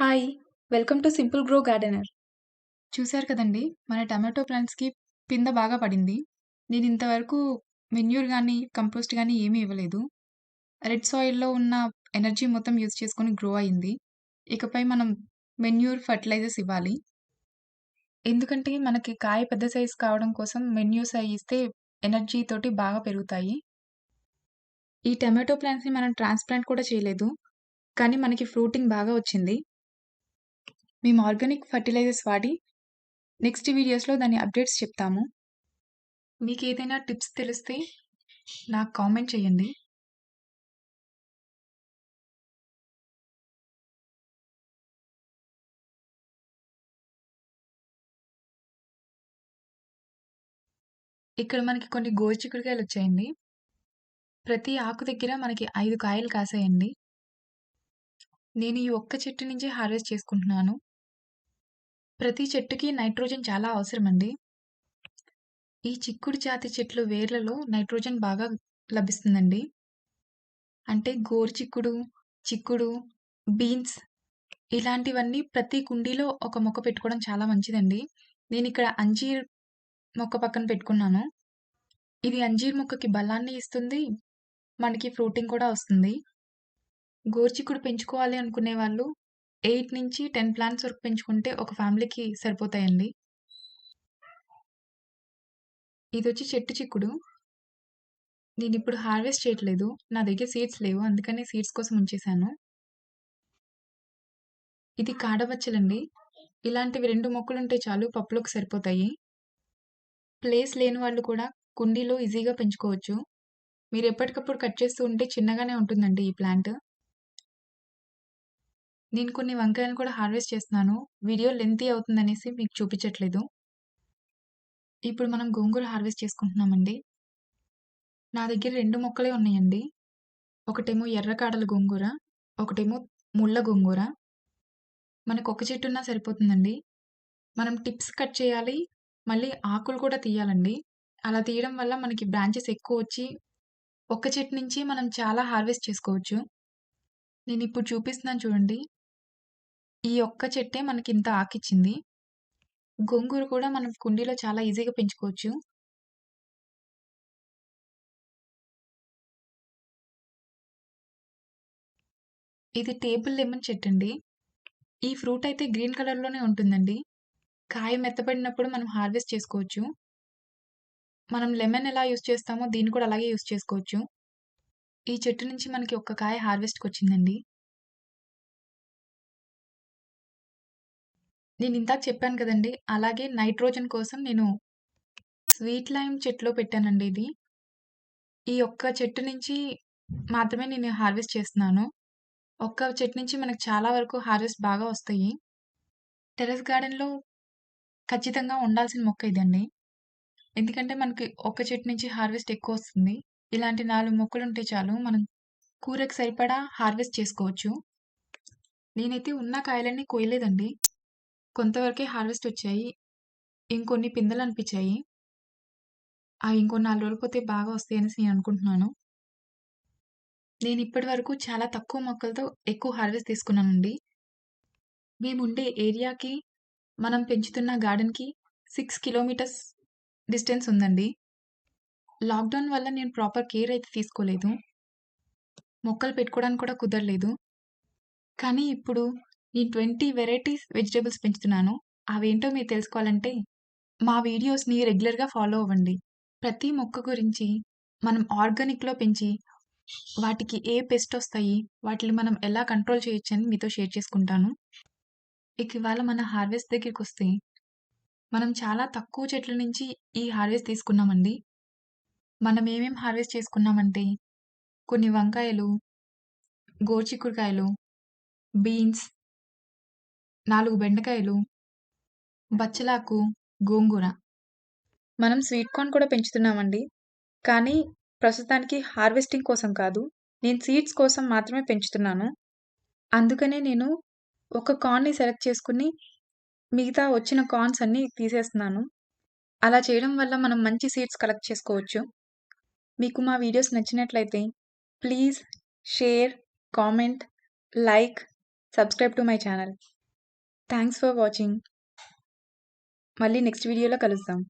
Hi! Welcome to simple grow gardener. చూశారు కదండీ! మన టమాటో ప్లాంట్స్‌కి పింద బాగా పడింది. నేను ఇంతవరకు మెన్యూర్ కానీ కంపోస్ట్ కానీ ఏమీ ఇవ్వలేదు. రెడ్ సాయిల్‌లో ఉన్న ఎనర్జీ మొత్తం యూజ్ చేసుకొని గ్రో అయింది. ఇకపై మనం మెన్యూర్, ఫర్టిలైజర్స్ ఇవ్వాలి. ఎందుకంటే మనకి కాయ పెద్ద సైజ్ కావడం కోసం మెన్యూ సైజ్ ఇస్తే ఎనర్జీ తోటి బాగా పెరుగుతాయి. ఈ టమాటో ప్లాంట్స్‌ని మనం ట్రాన్స్‌ప్లాంట్ కూడా చేయలేదు. కానీ మనకి ఫ్రూటింగ్ బాగా వచ్చింది. మేము ఆర్గానిక్ ఫర్టిలైజర్స్ వాడి నెక్స్ట్ వీడియోస్‌లో దాని అప్డేట్స్ చెప్తాము. మీకు ఏదైనా టిప్స్ తెలిస్తే నాకు కామెంట్ చేయండి. ఇక్కడ మనకి కొన్ని గోరుచిక్కుడుకాయలొచ్చాయండి. ప్రతి ఆకు దగ్గర మనకి ఐదు కాయలు కాసాయండి. నేను ఈ ఒక్క చెట్టు నుంచి హార్వెస్ట్ చేసుకుంటున్నాను. ప్రతి చెట్టుకి నైట్రోజన్ చాలా అవసరమండి. ఈ చిక్కుడు జాతి చెట్లు వేర్లలో నైట్రోజన్ బాగా లభిస్తుందండి. అంటే గోరు చిక్కుడు, చిక్కుడు బీన్స్ ఇలాంటివన్నీ ప్రతి కుండీలో ఒక మొక్క పెట్టుకోవడం చాలా మంచిదండి. నేను ఇక్కడ అంజీర్ మొక్క పక్కన పెట్టుకున్నాను. ఇది అంజీర్ మొక్కకి బలాన్ని ఇస్తుంది. మనకి ఫ్రూటింగ్ కూడా వస్తుంది. గోరుచిక్కుడు పెంచుకోవాలి అనుకునే వాళ్ళు 8-10 ప్లాంట్స్ వరకు పెంచుకుంటే ఒక ఫ్యామిలీకి సరిపోతాయండి. ఇది వచ్చి చెట్టు చిక్కుడు. నేను ఇప్పుడు హార్వెస్ట్ చేయట్లేదు. నా దగ్గర సీడ్స్ లేవు. అందుకని సీడ్స్ కోసం ఉంచేశాను. ఇది కాడబచ్చలండి. ఇలాంటివి రెండు మొక్కలు ఉంటే చాలు పప్పులోకి సరిపోతాయి. ప్లేస్ లేని వాళ్ళు కూడా కుండీలో ఈజీగా పెంచుకోవచ్చు. మీరు ఎప్పటికప్పుడు కట్ చేస్తూ ఉంటే చిన్నగానే ఉంటుందండి ఈ ప్లాంట్. నేను కొన్ని వంకాయలను కూడా హార్వెస్ట్ చేస్తున్నాను. వీడియో లెంతీ అవుతుందనేసి మీకు చూపించట్లేదు. ఇప్పుడు మనం గోంగూర హార్వెస్ట్ చేసుకుంటున్నామండి. నా దగ్గర రెండు మొక్కలే ఉన్నాయండి. ఒకటేమో ఎర్రకాడల గోంగూర, ఒకటేమో ముళ్ళ గోంగూర. మనకు ఒక చెట్టున్నా సరిపోతుందండి. మనం టిప్స్ కట్ చేయాలి. మళ్ళీ ఆకులు కూడా తీయాలండి. అలా తీయడం వల్ల మనకి బ్రాంచెస్ ఎక్కువ వచ్చి ఒక్క చెట్టు నుంచి మనం చాలా హార్వెస్ట్ చేసుకోవచ్చు. నేను ఇప్పుడు చూపిస్తున్నాను చూడండి. ఈ ఒక్క చెట్టే మనకింత ఆకిచ్చింది. గోంగూర కూడా మనం కుండీలో చాలా ఈజీగా పెంచుకోవచ్చు. ఇది టేబుల్ లెమన్ చెట్టండి. ఈ ఫ్రూట్ అయితే గ్రీన్ కలర్‌లోనే ఉంటుందండి. కాయ మెత్తబడినప్పుడు మనం హార్వెస్ట్ చేసుకోవచ్చు. మనం లెమన్ ఎలా యూజ్ చేస్తామో దీన్ని కూడా అలాగే యూజ్ చేసుకోవచ్చు. ఈ చెట్టు నుంచి మనకి ఒక్క కాయ హార్వెస్ట్‌కొచ్చిందండి. నేనిందాక చెప్పాను కదండీ! అలాగే నైట్రోజన్ కోసం నేను స్వీట్ లైమ్ చెట్టులో పెట్టానండి ఇది. ఈ ఒక్క చెట్టు నుంచి మాత్రమే నేను హార్వెస్ట్ చేస్తున్నాను. ఒక్క చెట్టు నుంచి మనకు చాలా వరకు హార్వెస్ట్ బాగా వస్తాయి. టెర్రస్ గార్డెన్‌లో ఖచ్చితంగా ఉండాల్సిన మొక్క ఇదండి. ఎందుకంటే మనకి ఒక్క చెట్టు నుంచి హార్వెస్ట్ ఎక్కువొస్తుంది. ఇలాంటి 4 మొక్కలుంటే చాలు మనం కూరకు సరిపడా హార్వెస్ట్ చేసుకోవచ్చు. నేనైతే ఉన్న కాయలన్నీ కోయలేదండి. కొంతవరకే హార్వెస్ట్ వచ్చాయి. ఇంకొన్ని పిందెలనిపిచ్చాయి. అవి ఇంకో నాలుగు రోజులు పోతే బాగా వస్తాయనేసి నేను అనుకుంటున్నాను. నేనిప్పటి వరకు చాలా తక్కువ మొక్కలతో ఎక్కువ హార్వెస్ట్ తీసుకున్నానండి. మేముండే ఏరియాకి, మనం పెంచుతున్న గార్డెన్‌కి 6 కిలోమీటర్స్ డిస్టెన్స్ ఉందండి. లాక్‌డౌన్ వల్ల నేను ప్రాపర్ కేర్ అయితే తీసుకోలేదు. మొక్కలు పెట్టుకోవడానికి కూడా కుదరలేదు. కానీ ఇప్పుడు నేను 20 వెరైటీస్ వెజిటేబుల్స్ పెంచుతున్నాను. అవేంటో మీరు తెలుసుకోవాలంటే మా వీడియోస్‌ని రెగ్యులర్‌గా ఫాలో అవ్వండి. ప్రతి మొక్క గురించి మనం ఆర్గానిక్‌లో పెంచి వాటికి ఏ పెస్ట్ వస్తాయి వాటిని మనం ఎలా కంట్రోల్ చేయొచ్చని మీతో షేర్ చేసుకుంటాను. ఇక ఇవాళ మన హార్వెస్ట్ దగ్గరికి వస్తే మనం చాలా తక్కువ చెట్ల నుంచి ఈ హార్వెస్ట్ తీసుకున్నామండి. మనం ఏమేం హార్వెస్ట్ చేసుకున్నామంటే కొన్ని వంకాయలు, గోరుచిక్కుడుకాయలు, బీన్స్ నాలుగు బెండకాయలు, బచ్చలాకు, గోంగూర. మనం స్వీట్ కార్న్ కూడా పెంచుతున్నామండి. కానీ ప్రస్తుతానికి హార్వెస్టింగ్ కోసం కాదు. నేను సీడ్స్ కోసం మాత్రమే పెంచుతున్నాను. అందుకనే నేను ఒక కార్న్‌ని సెలెక్ట్ చేసుకుని మిగతా వచ్చిన కార్న్స్ అన్నీ తీసేస్తున్నాను. అలా చేయడం వల్ల మనం మంచి సీడ్స్ కలెక్ట్ చేసుకోవచ్చు. మీకు మా వీడియోస్ నచ్చినట్లయితే please share, comment, like subscribe to my channel thanks for watching మళ్ళీ నెక్స్ట్ వీడియోలో కలుద్దాం.